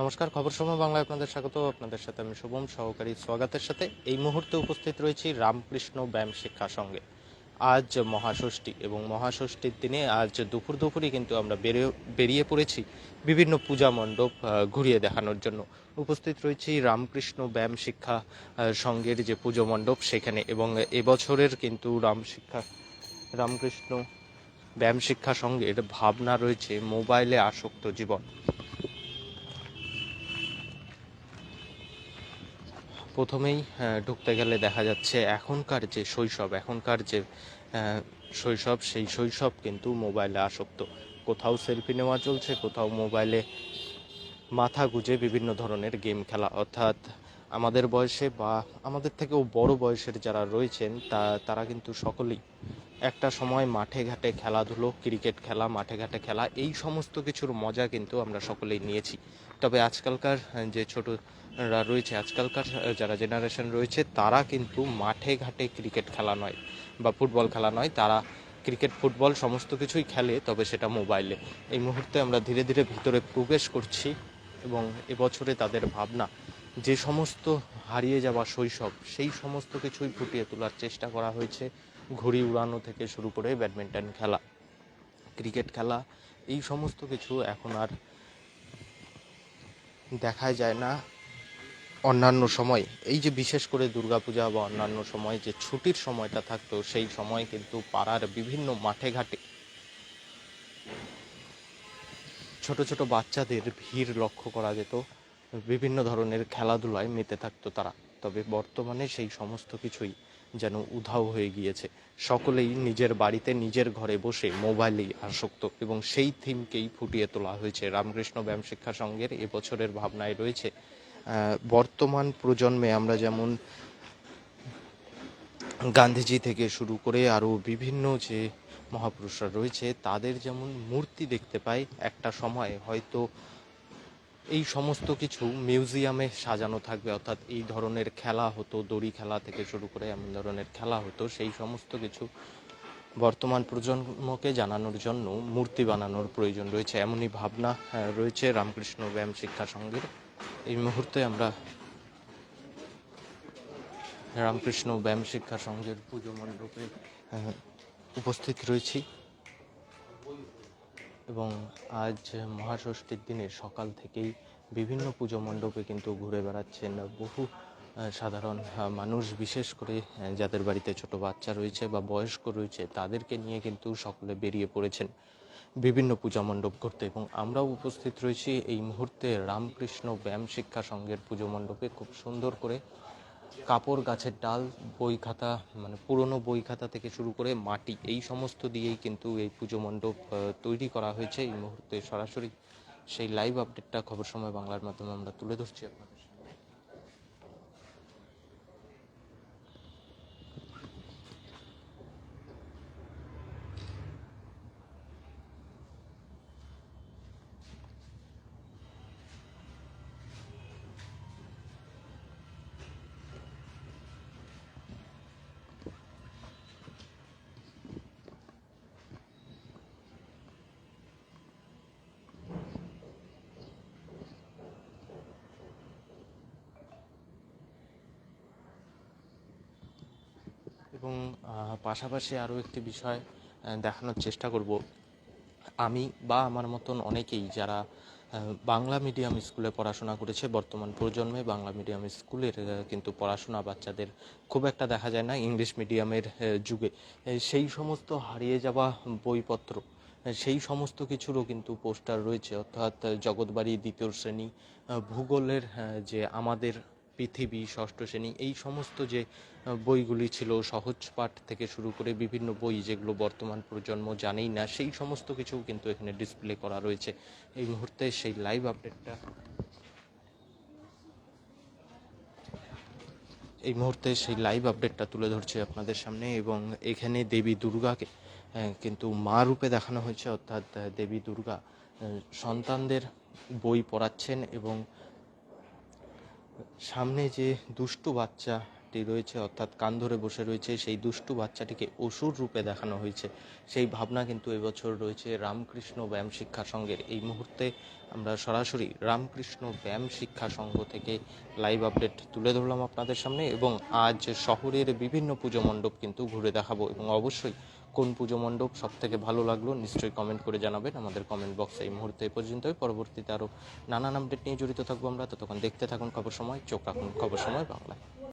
নমস্কার, খবর সময় বাংলায় আপনাদের স্বাগত। আপনাদের সাথে আমি শুভম, সহকারী স্বাগতের সাথে এই মুহূর্তে উপস্থিত রয়েছি রামকৃষ্ণ ব্যায়াম শিক্ষা সঙ্গে। আজ মহাষষ্ঠী এবং মহাষষ্ঠীর দিনে আজ দুপুর দুপুরই কিন্তু আমরা বেরিয়ে বেরিয়ে পড়েছি বিভিন্ন পূজা মণ্ডপ ঘুরিয়ে দেখানোর জন্য। উপস্থিত রয়েছি রামকৃষ্ণ ব্যায়াম শিক্ষা সঙ্গের যে পুজো মণ্ডপ সেখানে এবং এবছরের কিন্তু রাম শিক্ষা, রামকৃষ্ণ ব্যায়াম শিক্ষা সঙ্গের ভাবনা রয়েছে মোবাইলে আসক্ত জীবন। প্রথমেই ঢুকতে গেলে দেখা যাচ্ছে এখনকার যে শৈশব, এখনকার যে শৈশব, সেই শৈশব কিন্তু মোবাইলে আসক্ত। কোথাও সেলফি নেওয়া চলছে, কোথাও মোবাইলে মাথা গুঁজে বিভিন্ন ধরনের গেম খেলা। অর্থাৎ আমাদের বয়সে বা আমাদের থেকেও বড় বয়সের যারা রয়েছেন, তা, তারা কিন্তু সকলেই একটা সময় মাঠে ঘাটে খেলাধুলো, ক্রিকেট খেলা, মাঠে ঘাটে খেলা, এই সমস্ত কিছুর মজা কিন্তু আমরা সকলেই নিয়েছি। তবে আজকালকার যে ছোটরা রয়েছে, আজকালকার যারা জেনারেশন রয়েছে, তারা কিন্তু মাঠে ঘাটে ক্রিকেট খেলা নয় বা ফুটবল খেলা নয়, তারা ক্রিকেট, ফুটবল সমস্ত কিছুই খেলে, তবে সেটা মোবাইলে। এই মুহূর্তে আমরা ধীরে ধীরে ভিতরে প্রবেশ করছি এবং এবছরে তাদের ভাবনা, যে সমস্ত হারিয়ে যাওয়া শৈশব, সেই সমস্ত কিছুই ফুটিয়ে তোলার চেষ্টা করা হয়েছে। ঘুড়ি উড়ানো থেকে শুরু করে ব্যাডমিন্টন খেলা, ক্রিকেট খেলা, এই সমস্ত কিছু এখন আর দেখা যায় না অন্যান্য সময়। এই যে বিশেষ করে দুর্গাপূজা বা অন্যান্য সময় যে ছুটির সময়টা থাকতো, সেই সময় কিন্তু পাড়ার বিভিন্ন মাঠে ঘাটে ছোট ছোট বাচ্চাদের ভিড় লক্ষ্য করা যেত। বিভিন্ন ধরনের খেলাধুলায় মেতে থাকতো তারা। তবে বর্তমানে সেই সমস্ত কিছুই যেন উধাও হয়ে গিয়েছে। সকলেই নিজের বাড়িতে নিজের ঘরে বসে মোবাইলেই আসক্ত এবং সেই থিমকেই ফুটিয়ে তোলা হয়েছে। রামকৃষ্ণ ব্যায়াম শিক্ষা সংঘের এবছরের ভাবনায় রয়েছে বর্তমান প্রজন্মে আমরা যেমন গান্ধীজি থেকে শুরু করে আরও বিভিন্ন যে মহাপুরুষরা রয়েছে, তাদের যেমন মূর্তি দেখতে পাই, একটা সময় হয়তো এই সমস্ত কিছু মিউজিয়ামে সাজানো থাকবে, অর্থাৎ এই ধরনের খেলা হতো, দড়ি খেলা থেকে শুরু করে এমন ধরনের খেলা হতো, সেই সমস্ত কিছু বর্তমান প্রজন্মকে জানানোর জন্য, মূর্তি বানানোর প্রয়োজন রয়েছে। এমনই ভাবনা রয়েছে রামকৃষ্ণ ব্যায়াম শিক্ষা সংঘের। এই মুহূর্তে আমরা রামকৃষ্ণ ব্যায়াম শিক্ষা সংঘের পুজো মণ্ডপে উপস্থিত রয়েছি। এবং আজ মহাষষ্ঠীর দিনে সকাল থেকেই বিভিন্ন পুজো মণ্ডপে কিন্তু ঘুরে বেড়াচ্ছেন বহু সাধারণ মানুষ, বিশেষ করে যাদের বাড়িতে ছোট বাচ্চা রয়েছে বা বয়স্ক রয়েছে, তাদেরকে নিয়ে কিন্তু সকলে বেরিয়ে পড়েছেন বিভিন্ন পূজা মণ্ডপ করতে। এবং আমরাও উপস্থিত রয়েছি এই মুহূর্তে রামকৃষ্ণ ব্যায়াম শিক্ষা সংঘের পুজো মণ্ডপে। খুব সুন্দর করে কাপড়, গাছের ডাল, বই খাতা মানে পুরনো বই খাতা থেকে শুরু করে মাটি, এই সমস্ত দিয়েই কিন্তু এই পুজো মণ্ডপ তৈরি করা হয়েছে এই মুহূর্তে সরাসরি। সেই লাইভ আপডেটটা খবর সময় বাংলার মাধ্যমে আমরা তুলে ধরছি আপনাদের। এবং পাশাপাশি আরও একটি বিষয় দেখানোর চেষ্টা করব। আমি বা আমার মতন অনেকেই যারা বাংলা মিডিয়াম স্কুলে পড়াশোনা করেছে, বর্তমান প্রজন্মে বাংলা মিডিয়াম স্কুলের কিন্তু পড়াশোনা বাচ্চাদের খুব একটা দেখা যায় না ইংলিশ মিডিয়ামের যুগে। সেই সমস্ত হারিয়ে যাওয়া বইপত্র সেই সমস্ত কিছুরও কিন্তু পোস্টার রয়েছে। অর্থাৎ, জগৎবাড়ি দ্বিতীয় শ্রেণি ভূগোলের যে আমাদের পৃথিবী, ষষ্ঠ শ্রেণি, এই সমস্ত যে বইগুলি ছিল সহজ পাঠ থেকে শুরু করে বিভিন্ন বই যেগুলো বর্তমান প্রজন্ম জানেই না, সেই সমস্ত কিছু কিন্তু এখানে ডিসপ্লে করা রয়েছে। এই মুহূর্তে সেই লাইভ আপডেটটা এই মুহূর্তে সেই লাইভ আপডেটটা তুলে ধরছে আপনাদের সামনে এবং এখানে দেবী দুর্গাকে কিন্তু মা রূপে দেখানো হয়েছে, অর্থাৎ দেবী দুর্গা সন্তানদের বই পড়াচ্ছেন এবং সামনে যে দুষ্টু বাচ্চা বাচ্চাটি রয়েছে, অর্থাৎ কান ধরে বসে রয়েছে, সেই দুষ্টু বাচ্চাটিকে অসুর রূপে দেখানো হয়েছে। সেই ভাবনা কিন্তু এবছর রয়েছে রামকৃষ্ণ ব্যায়াম শিক্ষা সংঘের। এই মুহূর্তে আমরা সরাসরি রামকৃষ্ণ ব্যায়াম শিক্ষা সংঘ থেকে লাইভ আপডেট তুলে ধরলাম আপনাদের সামনে এবং আজ শহরের বিভিন্ন পুজো মণ্ডপ কিন্তু ঘুরে দেখাবো এবং অবশ্যই কোন পুজো মণ্ডপ সব থেকে ভালো লাগল, নিশ্চয়ই কমেন্ট করে জানাবেন। আমাদের কমেন্ট বক্সে এই মুহূর্তে এই পর্যন্তই। পরবর্তীতে আরও নানান আপডেট নিয়ে জড়িত থাকব আমরা। ততক্ষণ দেখতে থাকুন খবর সময়, চোখ রাখুন খবর সময় বাংলায়।